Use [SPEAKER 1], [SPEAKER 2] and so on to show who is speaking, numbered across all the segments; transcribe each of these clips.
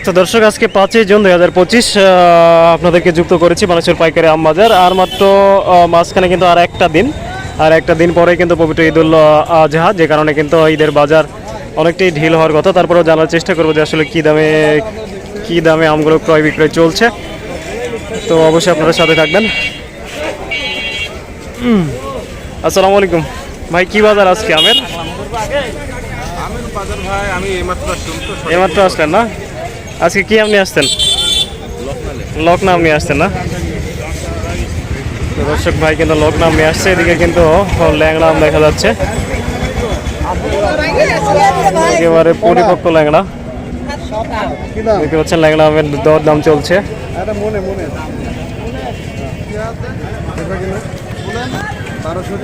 [SPEAKER 1] তো দর্শক আজকে পাঁচই জুন দুই হাজার পঁচিশ আপনাদেরকে যুক্ত করেছি মানুষের পাইকারি আম বাজার। আর মাত্র মাঝখানে কিন্তু আর একটা দিন আর একটা দিন পরে কিন্তু পবিত্র ঈদুল আজহা যে কারণে কিন্তু ঈদের বাজার অনেকটাই ঢিল হওয়ার কথা। তারপরেও জানার চেষ্টা করব যে আসলে কী দামে কী দামে আমগুলো ক্রয় বিক্রয় চলছে। তো অবশ্যই আপনারা সাথে থাকবেন। আসসালামু আলাইকুম। ভাই কি বাজার আজকে আমের?
[SPEAKER 2] এইমাত্র
[SPEAKER 1] আসলেন না? আজকে কি আপনি আসতেন লকনাম নিয়ে আসতেন না? দর্শক ভাই কিন্তু লকনাম নিয়ে আসছে, এদিকে কিন্তু ল্যাংড়া আম দেখা যাচ্ছে। একেবারে পরিপক্ক ল্যাংড়া। দেখতে পাচ্ছেন ল্যাংড়া আমের দর দাম চলছে
[SPEAKER 2] বারোশো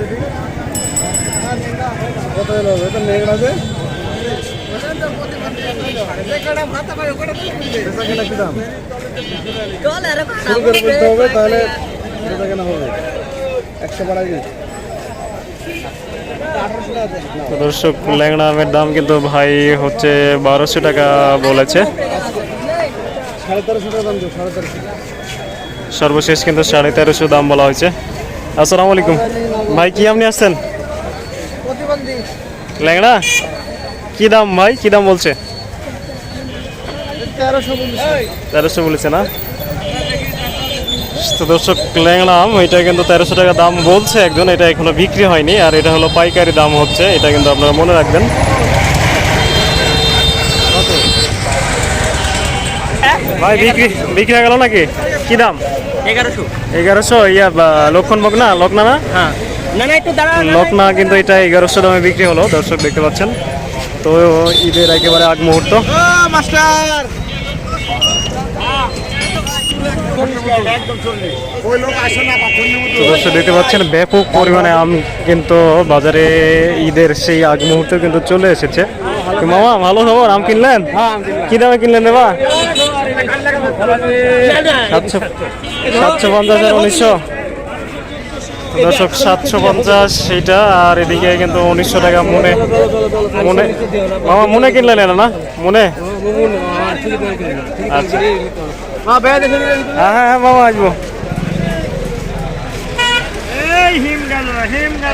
[SPEAKER 2] শুরু করে বলতে হবে তাহলে বেচা কেনা হবে একশো বাড়াই
[SPEAKER 1] দর্শক ল্যাংড়া আমের দাম কিন্তু ভাই হচ্ছে বারোশো টাকা বলেছে। সর্বশেষ কিন্তু সাড়ে তেরোশো দাম বলা হয়েছে। আসসালামু আলাইকুম। ভাই কি আপনি আসছেন? ল্যাংড়া? কি দাম ভাই? কি দাম বলছে?
[SPEAKER 2] তেরোশো
[SPEAKER 1] তেরোশো বলেছে না? তো দর্শক ল্যাংড়া আম এটা কিন্তু তেরোশো টাকা দাম বলছে একজন এটা এখনও বিক্রি হয়নি আর এটা হলো পাইকারি দাম হচ্ছে এটা কিন্তু আপনারা মনে রাখবেন। ভাই বিক্রি বিক্রি হয়ে গেল নাকি? কি দাম?
[SPEAKER 3] এগারোশো।
[SPEAKER 1] এগারোশো ইয়া লক্ষণ বক না? লকনা না?
[SPEAKER 3] হ্যাঁ।
[SPEAKER 1] লকনা কিন্তু এটা এগারোশো দামে বিক্রি হলো দর্শক দেখতে পাচ্ছেন। তো ঈদের একেবারে আগ মুহূর্ত।
[SPEAKER 2] মাস্টার ওই লোক আসে না
[SPEAKER 1] তো দর্শক দেখতে পাচ্ছেন ব্যাপক পরিমাণে আম কিন্তু বাজারে ঈদের সেই আগ মুহূর্তে কিন্তু চলে এসেছে। মামা ভালো খবর আম কিনলেন? কি দামে কিনলেন দেবা সাতশো সাতশো পঞ্চাশ উনিশশো। দর্শক সাতশো পঞ্চাশ সেইটা আর এদিকে কিন্তু উনিশশো টাকা মনে মনে মামা মনে কিনলেন এটা না? মনে? আচ্ছা।
[SPEAKER 2] হ্যাঁ
[SPEAKER 1] হ্যাঁ হ্যাঁ মামা আসব।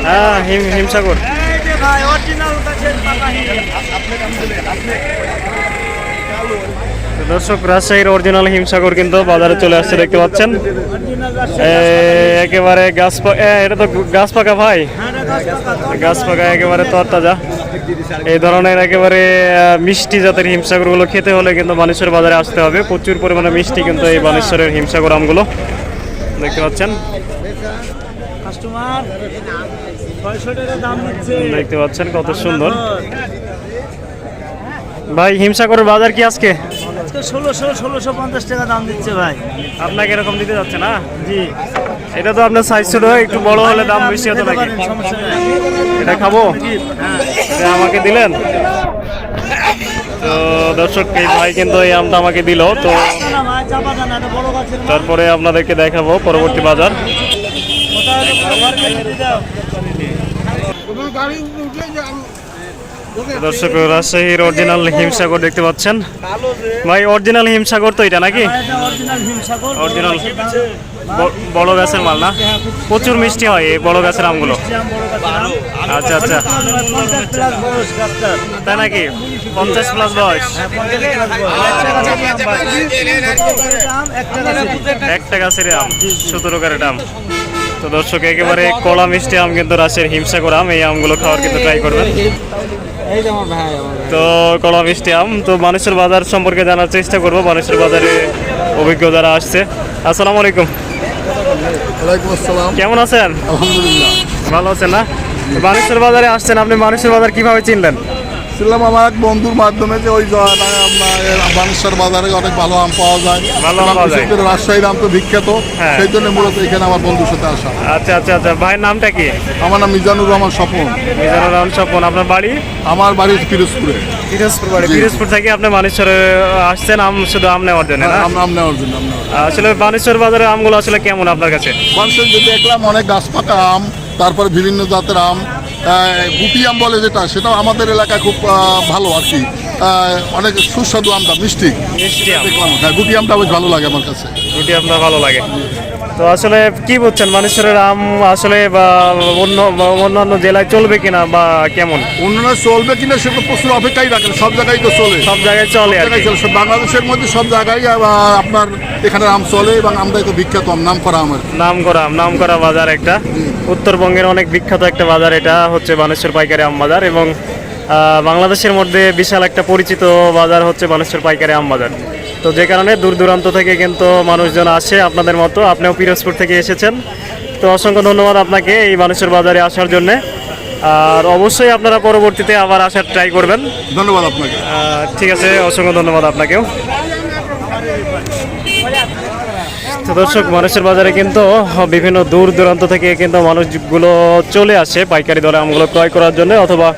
[SPEAKER 1] হ্যাঁ হিম হিমসাগর দর্শক রাজশাহীর অরিজিনাল হিমসাগর কিন্তু বাজারে চলে আসছে দেখতে পাচ্ছেন। একেবারে গাছ এটা তো গাছ পাকা ভাই? গাছ পাকা একেবারে তরতাজা। এই ধরনের একেবারে মিষ্টি জাতের হিমসাগরগুলো খেতে হলে কিন্তু বানেশ্বর বাজারে আসতে হবে। প্রচুর পরিমাণে মিষ্টি কিন্তু এই বানেশ্বরের হিমসাগর আমগুলো। দেখতে পাচ্ছেন? দেখতে পাচ্ছেন কত সুন্দর। ভাই হিমসাগরের বাজার কি আজকে?
[SPEAKER 2] আজকে ষোলোশো ষোলোশো পঞ্চাশ টাকা দাম দিচ্ছে ভাই।
[SPEAKER 1] আপনাকে এরকম দিতে যাচ্ছে না?
[SPEAKER 2] জি।
[SPEAKER 1] এটা তো আপনার সাইজ ছোট একটু বড় হলে দাম বেশি হতো নাকি? এটা খাব? এটা আমাকে দিলেন? তো দর্শক এই ভাই কিন্তু এই আমটা আমাকে দিল তো। তারপরে আপনাদেরকে দেখাবো পরবর্তী বাজার।
[SPEAKER 2] কোথায়? হলো
[SPEAKER 1] দর্শক রাজশাহীর অরিজিনাল হিমসাগর দেখতে পাচ্ছেন। ভাই অরিজিনাল হিমসাগর তো এটা নাকি?
[SPEAKER 2] অরিজিনাল
[SPEAKER 1] বড় গাছের মাল না? প্রচুর মিষ্টি হয় এই বড় গাছের আমগুলো। আচ্ছা আচ্ছা। তাই নাকি? পঞ্চাশ প্লাস বয়স। একটা গাছের আম, সতেরো ক্যারেট আম। তো দর্শক, একেবারে কলা মিষ্টি আম কিন্তু রাজশাহীর হিমসাগর আম, এই আমগুলো খাওয়ার কিন্তু ট্রাই করবেন।
[SPEAKER 2] এই যে আমার ভাই আমার
[SPEAKER 1] তো কলা মিষ্টি আম তো মানুষের বাজার সম্পর্কে জানার চেষ্টা করব মানুষের বাজারে অভিজ্ঞ যারা আসছে। আসসালামু আলাইকুম।
[SPEAKER 4] ওয়ালাইকুম
[SPEAKER 1] কেমন আছেন?
[SPEAKER 4] আলহামদুলিল্লাহ।
[SPEAKER 1] ভালো আছেন না? মানুষের বাজারে আসছেন আপনি মানুষের বাজার কীভাবে চিনলেন?
[SPEAKER 4] ছিলাম আমার এক বন্ধুর মাধ্যমে যে ওই বানেশ্বর বাজারে অনেক ভালো আম পাওয়া যায়।
[SPEAKER 1] ভালো আম পাওয়া যায়।
[SPEAKER 4] রাজশাহীর আম তো বিখ্যাত।
[SPEAKER 1] হ্যাঁ।
[SPEAKER 4] সেই জন্য মূলত এখানে আমার বন্ধুর সাথে আসা।
[SPEAKER 1] আচ্ছা আচ্ছা আচ্ছা। ভাইয়ের নামটা কি?
[SPEAKER 4] আমার নাম মিজানুর রহমান স্বপন।
[SPEAKER 1] মিজানুর রহমান স্বপন। আপনার বাড়ি?
[SPEAKER 4] আমার বাড়ি পিরোজপুরে
[SPEAKER 1] পিরোজপুর বাড়ি। পিরোজপুর থেকে আপনি মানেশ্বরে আসছেন। আম শুধু আম নেওয়ার জন্য
[SPEAKER 4] আম নাম নেওয়ার আম নেওয়ার জন্য।
[SPEAKER 1] আসলে বানেশ্বর বাজারের আমগুলো আসলে কেমন আপনার কাছে?
[SPEAKER 4] মানুষের যে দেখলাম অনেক গাছপাকা আম তারপরে বিভিন্ন জাতের আম গুটি আম বলে যেটা সেটাও আমাদের এলাকায় খুব ভালো আর কি। অনেক সুস্বাদু আমটা মিষ্টি। হ্যাঁ গুটি আমটা বেশ ভালো লাগে আমার কাছে।
[SPEAKER 1] রুটি আপনার ভালো লাগে। তো আসলে কি বলছেন মানুষের আম আসলে বা অন্য অন্যান্য জেলায় চলবে কিনা বা কেমন?
[SPEAKER 4] অন্যান্য চলবে কিনা সেটা প্রচুর অপেক্ষাই রাখেন। সব জায়গায় তো চলে।
[SPEAKER 1] সব জায়গায় চলে
[SPEAKER 4] বাংলাদেশের মধ্যে সব জায়গায় আপনার এখানে আম চলে এবং আমটাই তো বিখ্যাত নাম করা আমার
[SPEAKER 1] নাম করা নাম করা বাজার একটা। উত্তরবঙ্গের অনেক বিখ্যাত একটা বাজার এটা হচ্ছে বানেশ্বর পাইকারি আম বাজার এবং বাংলাদেশের মধ্যে বিশাল একটা পরিচিত বাজার হচ্ছে বানেশ্বর পাইকারি আম বাজার। তো যে কারণে দূর দূরান্ত থেকে কিন্তু মানুষজন আসে আপনাদের মতো। আপনিও পিরোজপুর থেকে এসেছেন। তো অসংখ্য ধন্যবাদ আপনাকে এই বানেশ্বর বাজারে আসার জন্যে। আর অবশ্যই আপনারা পরবর্তীতে আবার আসার ট্রাই করবেন।
[SPEAKER 4] ধন্যবাদ আপনাকে।
[SPEAKER 1] ঠিক আছে অসংখ্য ধন্যবাদ আপনাকেও। তো দর্শক, মানুষের বাজারে কিন্তু, বিভিন্ন দূর দূরান্ত থেকে কিন্তু মানুষগুলো চলে আসে পাইকারি দরে আমগুলো ক্রয় করার জন্য অথবা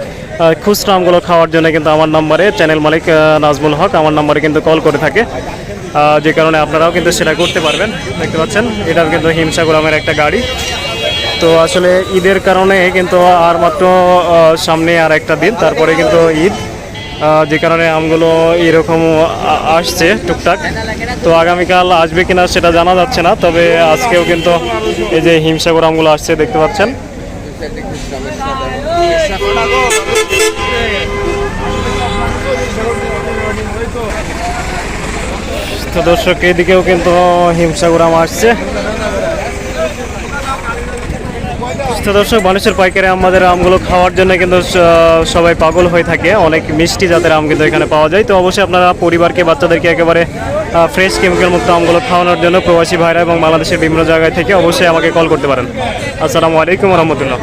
[SPEAKER 1] খুচরা আমগুলো খাওয়ার জন্য কিন্তু আমার নাম্বারে চ্যানেল মালিক নাজমুল হক আমার নাম্বারে কিন্তু কল করে থাকে। যে কারণে আপনারাও কিন্তু সেটা করতে পারবেন। দেখতে পাচ্ছেন, এটাও কিন্তু হিমসাগরামের একটা গাড়ি। তো আসলে ঈদের কারণে কিন্তু আর মাত্র সামনে আর একটা দিন, তারপরে কিন্তু ঈদ। যে কারণে আমগুলো এরকম আসছে টুকটাক। তো আগামীকাল আসবে কিনা সেটা জানা যাচ্ছে না, তবে আজকেও কিন্তু এই যে হিমসাগর আমগুলো আসছে দেখতে পাচ্ছেন। দর্শক, এদিকেও কিন্তু হিমসাগর আম আসছে। তো দর্শক মানুষের পাইকারি আমাদের আমগুলো খাওয়ার জন্য কিন্তু সবাই পাগল হয়ে থাকে। অনেক মিষ্টি জাতের আম কিন্তু এখানে পাওয়া যায়। তো অবশ্যই আপনারা পরিবারকে, বাচ্চাদেরকে একেবারে ফ্রেশ কেমিক্যাল মুক্ত আমগুলো খাওয়ানোর জন্য প্রবাসী ভাইরা এবং বাংলাদেশের বিভিন্ন জায়গায় থেকে অবশ্যই আমাকে কল করতে পারেন। আসসালামু আলাইকুম রহমতুল্লাহ।